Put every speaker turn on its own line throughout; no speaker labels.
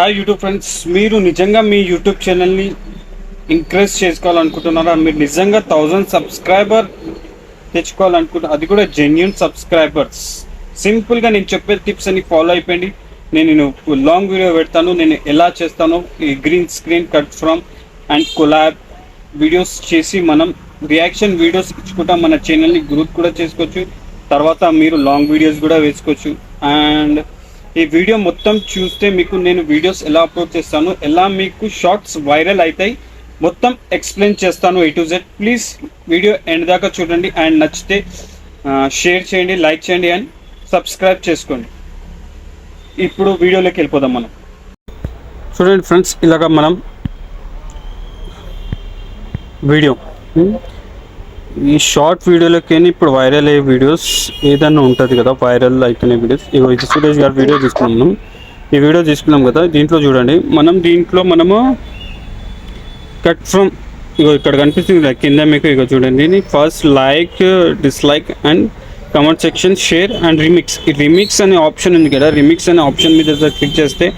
Hi YouTube friends మీరు నిజంగా మీ YouTube ఛానల్ని ఇంక్రీజ్ చేసుకోవాలనుకుంటున్నారా? మీరు నిజంగా థౌజండ్ సబ్స్క్రైబర్ తెచ్చుకోవాలనుకుంటున్నారు అది కూడా జెన్యున్ సబ్స్క్రైబర్స్ సింపుల్గా నేను చెప్పే టిప్స్ అన్ని ఫాలో అయిపోయింది నేను నేను లాంగ్ వీడియో పెడతాను. నేను ఎలా చేస్తానో ఈ green screen cut from and collab videos చేసి మనం రియాక్షన్ వీడియోస్ ఇచ్చుకుంటాం మన ఛానల్ని గ్రోత్ కూడా చేసుకోవచ్చు. తర్వాత మీరు లాంగ్ వీడియోస్ కూడా వేసుకోవచ్చు. అండ్ ఈ వీడియో మొత్తం చూస్తే మీకు నేను వీడియోస్ ఎలా అప్లోడ్ చేస్తాను ఎలా మీకు షార్ట్స్ వైరల్ అవుతాయి మొత్తం ఎక్స్ప్లెయిన్ చేస్తాను A to Z please video end దాకా చూడండి అండ్ నచ్చితే షేర్ చేయండి లైక్ చేయండి అండ్ సబ్స్క్రైబ్ చేసుకోండి. ఇప్పుడు వీడియోలోకి వెళ్ళిపోదాం మనం. చూడండి ఫ్రెండ్స్ ఇలాగ మనం వీడియో ఈ షార్ట్ వీడియోలకి ఇప్పుడు వైరల్ అయ్యే వీడియోస్ ఏదైనా ఉంటుంది కదా వైరల్ అయిపోయిన వీడియోస్. ఇగో ఇది సురేష్ గారి వీడియో తీసుకున్నాం ఈ వీడియో తీసుకున్నాం కదా దీంట్లో చూడండి. మనం దీంట్లో మనము కట్ ఫ్రమ్ ఇగో ఇక్కడ కనిపిస్తుంది కదా కింద మీకు ఇగో చూడండి. First like dislike and comment section share and remix. ఈ రిమిక్స్ అనే ఆప్షన్ ఉంది కదా రిమిక్స్ అనే ఆప్షన్ మీద క్లిక్ చేస్తే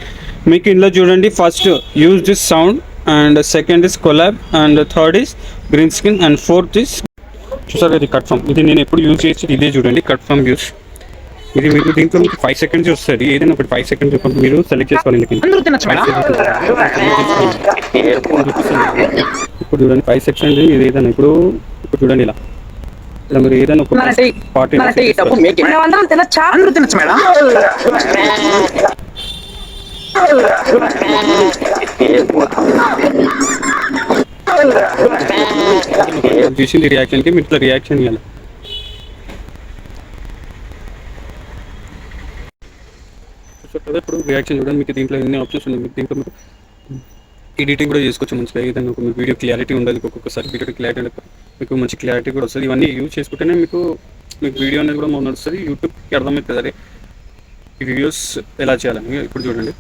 మీకు ఇందులో చూడండి first use this sound and second is collab and third is green screen and fourth is చూసారు ఇది కట్ ఫామ్? ఇది నేను ఎప్పుడు యూజ్ చేసి ఇదే చూడండి కట్ ఫామ్ యూస్ ఇది మీకు దీంట్లో మీకు ఫైవ్ సెకండ్స్ వస్తుంది. ఏదైనా ఒకటి ఫైవ్ సెకండ్స్ మీరు సెలెక్ట్ చేసుకోవాలి ఇప్పుడు చూడండి ఫైవ్ సెకండ్స్ ఇది ఏదైనా ఇప్పుడు ఇప్పుడు చూడండి ఇలా. ఇలా మీరు ఏదైనా ఒక పార్టీ
తినచ్చు మేడం.
చూసింది రియాక్షన్కి మీరు ఇట్లా రియాక్షన్ ఇవ్వాలి ఇప్పుడు రియాక్షన్ చూడండి మీకు దీంట్లో ఎన్ని ఆప్షన్స్ ఉన్నాయి మీకు దీంట్లో మీకు ఎడిటింగ్ కూడా చేసుకోవచ్చు మంచిగా ఏదైనా ఒక మీకు వీడియో క్లారిటీ ఉండదు ఒక్కొక్కసారి వీడియో క్లారిటీ ఉండదు మీకు మంచి క్లారిటీ కూడా వస్తుంది. ఇవన్నీ యూజ్ చేసుకుంటేనే మీకు మీకు వీడియో అనేది కూడా మొన్న వస్తుంది యూట్యూబ్కి అర్థమవుతుంది అరే ఈ వీడియోస్ ఎలా చేయాలని. ఇప్పుడు చూడండి.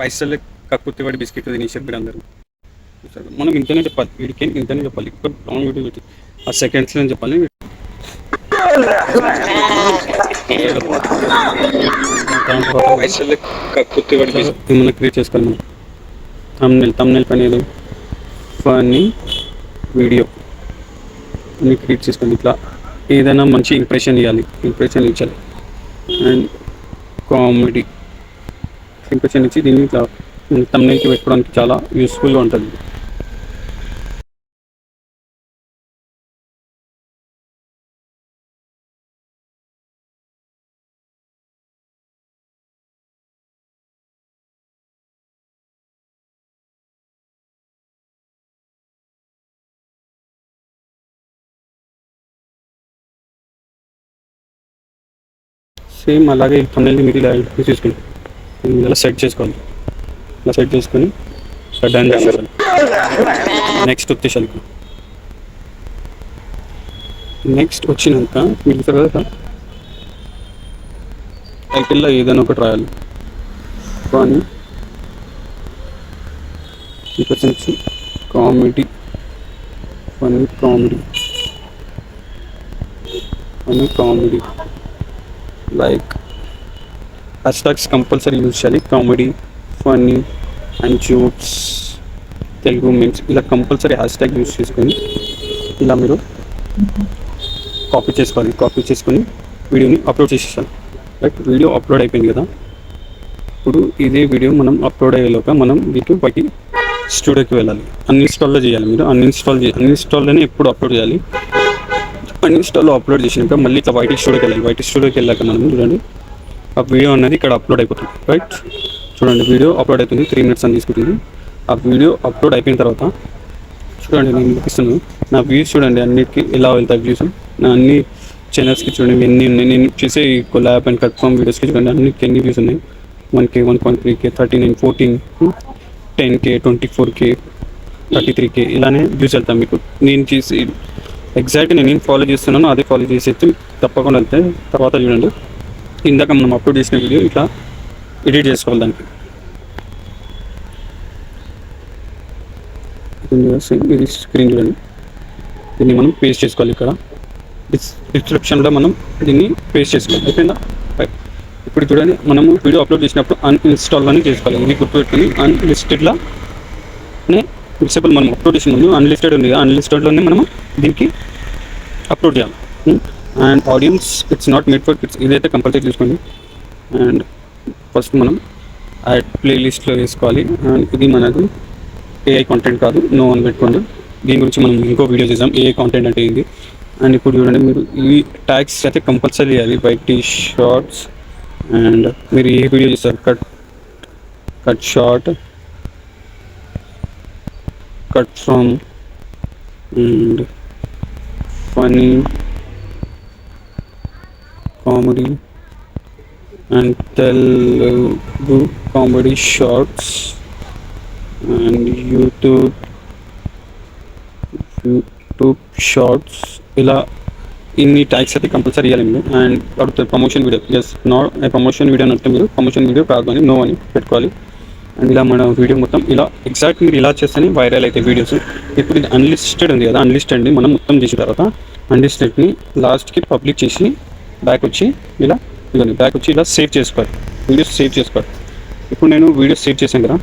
పైసలు కక్కుర్తి వాడి బిస్కెట్ తినేసారు మీరు అందరూ. మనం ఇంతనే చెప్పాలి. వీడికి ఇంతనే చెప్పాలి? ఇక్కడ లాంగ్ వీడియో పెట్టి. ఆ సెకండ్స్లో చెప్పాలి. వాడి బిస్కెట్ మనం క్రియేట్ చేసుకోవాలి మనం. తమ్నెల్ తమ్నెల్ పని ఏదో. ఫన్నీ వీడియో అన్ని క్రియేట్ చేసుకోండి. ఇట్లా ఏదైనా మంచి ఇంప్రెషన్ ఇవ్వాలి. ఇంప్రెషన్ ఇచ్చాలి. అండ్ కామెడీ ఇంప్రెషన్ ఇచ్చి దీన్ని ఇట్లా తమ్నెల్కి పెట్టుకోవడానికి చాలా యూస్ఫుల్గా ఉంటుంది. సేమ్ అలాగే తమ్నెల్ని మీరు ఇలా తీసుకోండి ఇలా సెట్ చేసుకోవాలి. ఇలా సెట్ చేసుకొని ఇలా డన్ చేస్తారు నెక్స్ట్ వచ్చేసరికి నెక్స్ట్ వచ్చినాక మీరు తర్వాత కదా ఏదైనా ఒకటి రాయాలి. కానీ ఇక్కడ వచ్చి comedy. Funny comedy. Funny comedy. Like hashtags compulsory use చేయాలి. Comedy funny and jokes Telugu memes ఇలా కంపల్సరీ హ్యాష్ ట్యాగ్ యూస్ చేసుకొని ఇలా మీరు కాపీ చేసుకోవాలి కాపీ చేసుకొని వీడియోని అప్లోడ్ చేసేసాను రైట్ వీడియో అప్లోడ్ అయిపోయింది కదా. ఇప్పుడు ఇదే వీడియో మనం అప్లోడ్ అయ్యేలోగా మనం మీకు పైకి స్టూడియోకి వెళ్ళాలి. అన్ఇన్స్టాల్లో చేయాలి మీరు. అన్ఇన్స్టాల్ చేయాలి అన్ఇన్స్టాల్లోనే ఎప్పుడు అప్లోడ్ చేయాలి? అన్ఇన్స్టాల్లో అప్లోడ్ చేసినాక మళ్ళీ ఇట్లా వైట్ స్టూడియోకి వెళ్ళాలి. వైట్ స్టూడియోకి వెళ్ళాక మనం చూడండి. ఆ వీడియో అనేది ఇక్కడ అప్లోడ్ అయిపోతుంది. రైట్ చూడండి వీడియో అప్లోడ్ అవుతుంది త్రీ మినిట్స్ అని తీసుకుంటుంది. ఆ వీడియో అప్లోడ్ అయిపోయిన తర్వాత చూడండి నేను చూపిస్తున్నాను. నా వ్యూస్ చూడండి అన్నిటికీ ఎలా వెళ్తాయి వ్యూస్ నా అన్ని ఛానల్స్కి చూడండి ఎన్ని ఉన్నాయి? నేను చేసే కొలాబ్ అండ్ కట్ఫామ్ వీడియోస్కి చూడండి అన్నిటికి ఎన్ని వ్యూస్ ఉన్నాయి? One K one point three K thirty nine fourteen ten K twenty four K thirty three K ఇలానే వ్యూస్ వెళ్తాను మీకు. నేను చేసి ఎగ్జాక్ట్ నేను ఏం ఫాలో చేస్తున్నానో అదే ఫాలో చేసి తప్పకుండా వెళ్తే తర్వాత చూడండి. ఇందాక మనం అప్లోడ్ చేసిన వీడియో ఇట్లా ఎడిట్ చేసుకోవాలి దానికి. ఇది స్క్రీన్ చూడండి దీన్ని మనం పేస్ట్ చేసుకోవాలి ఇక్కడ. డిస్ డిస్క్రిప్షన్లో మనం దీన్ని పేస్ట్ చేసుకోవాలి. అయిపోయిందా? ఇప్పుడు చూడండి మనము వీడియో అప్లోడ్ చేసినప్పుడు అన్ఇన్స్టాల్ అని చేసుకోవాలి. ఇది గుర్తుపెట్టుకుని అన్లిస్టెడ్లా నే మనం అప్లోడ్ చేసిన ముందు అన్లిస్టెడ్ ఉంది అన్లిస్టెడ్లోనే మనము దీనికి అప్లోడ్ చేయాలి. And audience it's not made for kids ఇదైతే కంపల్సరీ చూసుకోండి. అండ్ ఫస్ట్ మనం యాడ్ ప్లేలిస్ట్లో వేసుకోవాలి. అండ్ ఇది మనకు ఏఐ కాంటెంట్ కాదు. నో అని పెట్టుకోండి. దీని గురించి మనం ఇంకో వీడియో చేద్దాం. ఏఐ కాంటెంట్ అంటే ఏంది? అండ్ ఇప్పుడు చూడండి మీరు ఈ ట్యాగ్స్ అయితే కంపల్సరీ చేయాలి బైక్ టీ షార్ట్స్ అండ్ మీరు ఏ వీడియో చేస్తారు? Cut cut short cut from and funny comedy and Telugu comedy shorts and YouTube YouTube shorts ఇలా ఇన్ని ట్యాక్స్ అయితే కంపల్సరీ ఇవ్వాలి మీరు. అండ్ అడుగుతారు promotion video yes not promotion video అని మీరు ప్రమోషన్ వీడియో కాదు అని నో అని పెట్టుకోవాలి. అండ్ ఇలా మన వీడియో మొత్తం ఇలా ఎగ్జాక్ట్ మీరు ఇలా చేస్తేనే వైరల్ అయితే వీడియోస్ ఇప్పుడు ఇది అన్లిస్టెడ్ ఉంది కదా అన్లిస్టెడ్ని మనం మొత్తం చేసిన తర్వాత అన్లిస్టెడ్ని లాస్ట్కి పబ్లిక్ చేసి బ్యాక్ వచ్చి ఇలా ఇదిగోండి బ్యాక్ వచ్చి ఇలా సేవ్ చేసుకోవాలి. వీడియోస్ సేవ్ చేసుకోవాలి. ఇప్పుడు నేను వీడియోస్ సేవ్ చేశాను కదా.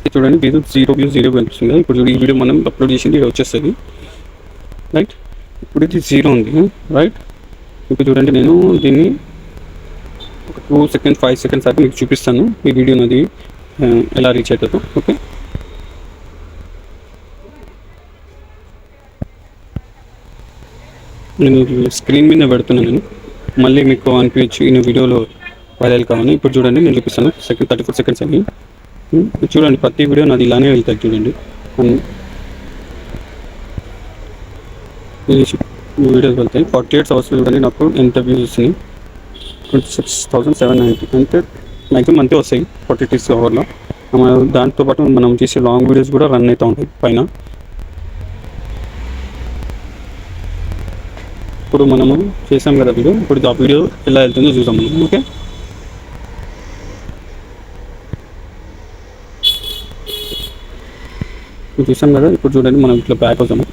ఇది చూడండి వీడియో జీరో వ్యూ జీరో కనిపిస్తుంది కదా ఇప్పుడు ఈ వీడియో మనం అప్లోడ్ చేసింది ఇది వచ్చేస్తుంది. రైట్ ఇప్పుడు ఇది జీరో ఉంది రైట్ ఇప్పుడు చూడండి నేను దీన్ని ఒక టూ సెకండ్స్ ఫైవ్ సెకండ్స్ అయితే మీకు చూపిస్తాను ఈ వీడియో నాది ఎలా రీచ్ అవుతుందో ఓకే నేను స్క్రీన్ మీద పెడుతున్నాను నేను. మళ్ళీ మీకు అనిపించి నేను వీడియోలో వైరల్ కావాలి ఇప్పుడు చూడండి నేను చూపిస్తాను. సెకండ్ థర్టీ ఫోర్ సెకండ్స్ అని చూడండి ప్రతి వీడియో నాది ఇలానే వెళ్తాయి చూడండి. వీడియోస్ వెళ్తాయి. ఫార్టీ ఎయిట్స్ అవర్స్ చూడండి నాకు ఎంత వ్యూస్ వచ్చినాయి twenty six thousand seven ninety అంటే మ్యాక్సిమం అంతే వస్తాయి. ఫార్టీ సిక్స్ అవర్లో దాంతో పాటు మనం చేసే లాంగ్ వీడియోస్ కూడా రన్ అవుతూ ఉంటాయి పైన. ఇప్పుడు మనము చేసాం కదా వీడియో. ఇప్పుడు ఆ వీడియో ఎలా వెళ్తుందో చూద్దాం మనం ఓకే? చూసాం కదా ఇప్పుడు చూడండి మనం ఇట్లా బ్యాక్ అవుతాము.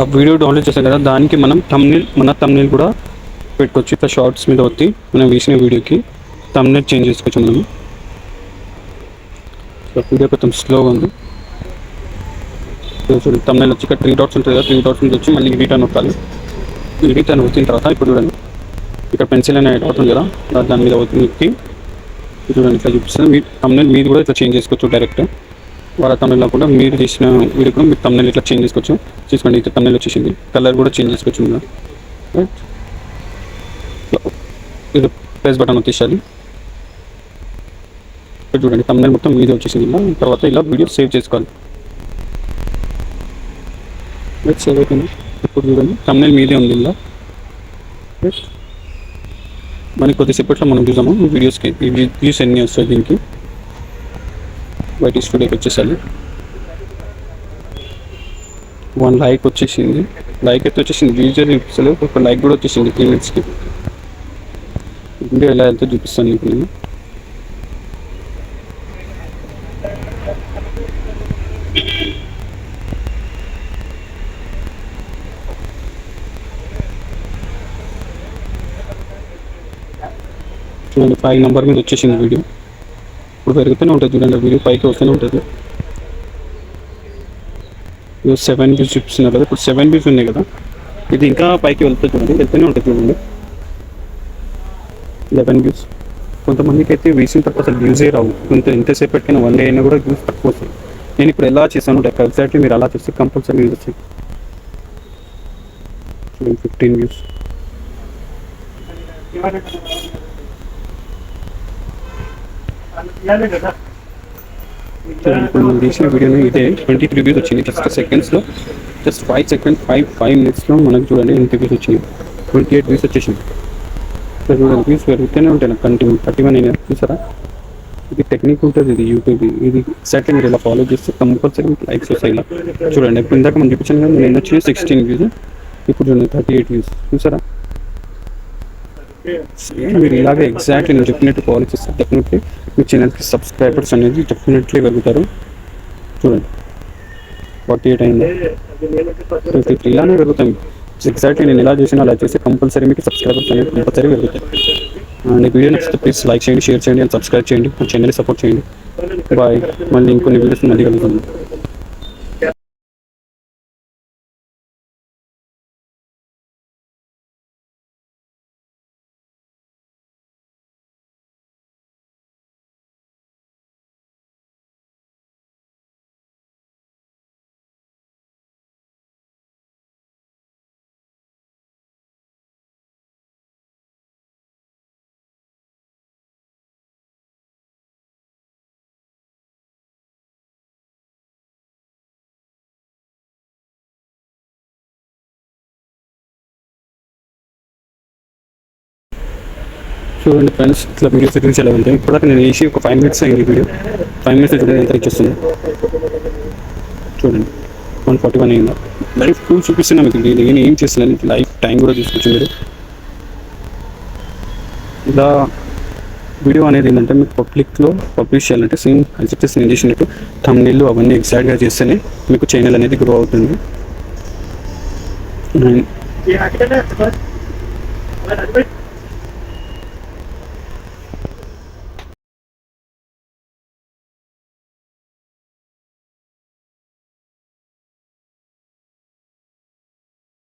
ఆ వీడియో డౌన్లోడ్ చేసాం కదా దానికి మనం తమ్నీల్ మన తమ్నీల్ కూడా పెట్టుకోవచ్చు. ఇట్లా షార్ట్స్ మీద వచ్చి మనం వేసిన వీడియోకి తమ్నీల్ చేంజ్ చేసుకోవచ్చు మనం. వీడియో కొంచెం స్లోగా ఉంది. చూడండి తమ్నిల్ వచ్చి ఇక్కడ త్రీ డాట్స్ ఉంటుంది కదా త్రీ డాట్స్ నుంచి వచ్చి మళ్ళీ ఎడిట్ అని నొక్కాలి ఎడిట్ అని వచ్చిన తర్వాత ఇప్పుడు చూడండి. ఇక్కడ పెన్సిల్ అనే డాట్ ఉంది కదా దాని మీద వచ్చి నొక్కి. చూడండి ఇట్లా చూపిస్తాను మీ తమ్నిల్ మీది కూడా ఇట్లా చేంజ్ చేసుకోవచ్చు డైరెక్ట్ వాళ్ళ తమిళలో కూడా మీరు చేసిన వీడియో కూడా మీరు తమిళ ఇట్లా చేంజ్ చేసుకోవచ్చు. చూసుకోండి ఇట్లా తమిళ వచ్చేసింది. కలర్ కూడా చేంజ్ చేసుకోవచ్చు మీరు రైట్ ఇది ప్రెస్ బటన్ వచ్చేసాలి చూడండి తమిళ మొత్తం మీదే వచ్చేసింది ఇలా తర్వాత ఇలా వీడియో సేవ్ చేసుకోవాలి. రైట్ సేవ్ అయిపోయింది. ఇప్పుడు చూడండి తమిళ మీదే ఉంది ఇలా రైట్ మనకి కొద్దిసేపట్లో మనం చూసాము వీడియోస్కి వ్యూస్ ఎన్ని వస్తాయి దీనికి? వైట్ స్టూడియోకి వచ్చేసాను. వన్ లైక్ వచ్చేసింది. లైక్ అయితే వచ్చేసింది. యూజర్ చూపిస్తాను ఒక లైక్ కూడా వచ్చేసింది త్రీ మినిట్స్కి వీడియో ఎలా వెళ్తే చూపిస్తాను నీకు నేను. చూడండి ఫైవ్ నెంబర్ మీద వచ్చేసింది వీడియో ఇప్పుడు పెరుగుతూనే ఉంటుంది చూడండి వీడియో పైకి వస్తూనే ఉంటుంది. ఇది సెవెన్ వ్యూస్ చూపిస్తున్నారు కదా ఇప్పుడు సెవెన్ వ్యూస్ ఉన్నాయి కదా. ఇది ఇంకా పైకి వెళ్తుంది చూడండి వెళ్తూనే ఉంటుంది చూడండి. లెవెన్ వ్యూస్ కొంతమందికి అయితే వేసిన తప్ప అసలు యూజే రావు. కొంత ఎంతసేపు పెట్టిన వన్ డే అయినా కూడా యూస్ తక్కువ వస్తాయి. నేను ఇప్పుడు ఎలా చేశాను లైక్ ఎగ్జాక్ట్లీ మీరు అలా చేస్తే కంపల్సరీ యూజ్ వచ్చాయి చూడండి ఫిఫ్టీన్ వ్యూస్ ఇప్పుడు మనం చేసిన వీడియోని ఇదే ట్వంటీ త్రీ వ్యూస్ వచ్చింది జస్ట్ సెకండ్స్లో just five second five five మినిట్స్లో మనకు చూడండి ఎంత వ్యూస్ వచ్చినాయి. ట్వంటీ ఎయిట్ వ్యూస్ వచ్చేసింది. సో చూడండి వ్యూస్ పెరుగుతూనే ఉంటాయి కంటిన్యూ థర్టీ వన్ అయినా చూసారా? ఇది టెక్నిక్ ఉంటుంది ఇది యూట్యూబ్ ఇది ఎగ్జాక్ట్లీ మీరు ఇలా ఫాలో చేస్తే కంపల్సరీ లైక్స్ వస్తాయి ఇలా. చూడండి ఇప్పుడు ఇందాక మనం చూపించాను కదా నేను వచ్చి సిక్స్టీన్ వ్యూస్ ఇప్పుడు చూడండి థర్టీ ఎయిట్ వ్యూస్ చూసారా? మీరు ఇలాగే ఎగ్జాక్ట్లీ నేను చెప్పినట్టు ఫాలో చేస్తే డెఫినెట్లీ మీ ఛానల్కి సబ్స్క్రైబర్స్ అనేది డెఫినెట్లీ పెరుగుతారు చూడండి. ఫార్టీ ఎయిట్ అయింది. ఫిఫ్టీ త్రీ ఇలానే పెరుగుతాయి ఎగ్జాక్ట్లీ నేను ఎలా చేసినా అలా చేసి కంపల్సరీ మీకు సబ్స్క్రైబర్స్ అనేది కంపల్సరీ పెరుగుతాయి అండ్ వీడియో నచ్చితే ప్లీజ్ లైక్ చేయండి షేర్ చేయండి అండ్ సబ్స్క్రైబ్ చేయండి. మా ఛానల్ని సపోర్ట్ చేయండి. బాయ్ మళ్ళీ ఇంకొన్ని వీడియోస్ మళ్ళీ కలుగుతుంది చూడండి ఫ్రెండ్స్ ఇట్లా వీడియో సెట్టింగ్స్ ఎలా ఉంటాయి ఇప్పుడు నేను వేసి ఒక ఫైవ్ మినిట్స్ అయింది వీడియో ఫైవ్ మినిట్స్ చూడండి ఎంత ఇచ్చేస్తుంది చూడండి వన్ ఫార్టీ వన్ అయిందా? లైఫ్ టూ చూపిస్తున్నా మీకు నేను ఏం చేస్తున్నాను లైఫ్ టైం కూడా చూసుకోవచ్చు మీరు ఇలా వీడియో అనేది ఏంటంటే మీకు పబ్లిక్లో పబ్లిష్ చేయాలంటే సేమ్ అది చెప్పేసి నేను చేసినట్టు తమిళ్ అవన్నీ ఎగ్జాక్ట్గా చేస్తేనే మీకు ఛానల్ అనేది గ్రో అవుతుంది.
అండ్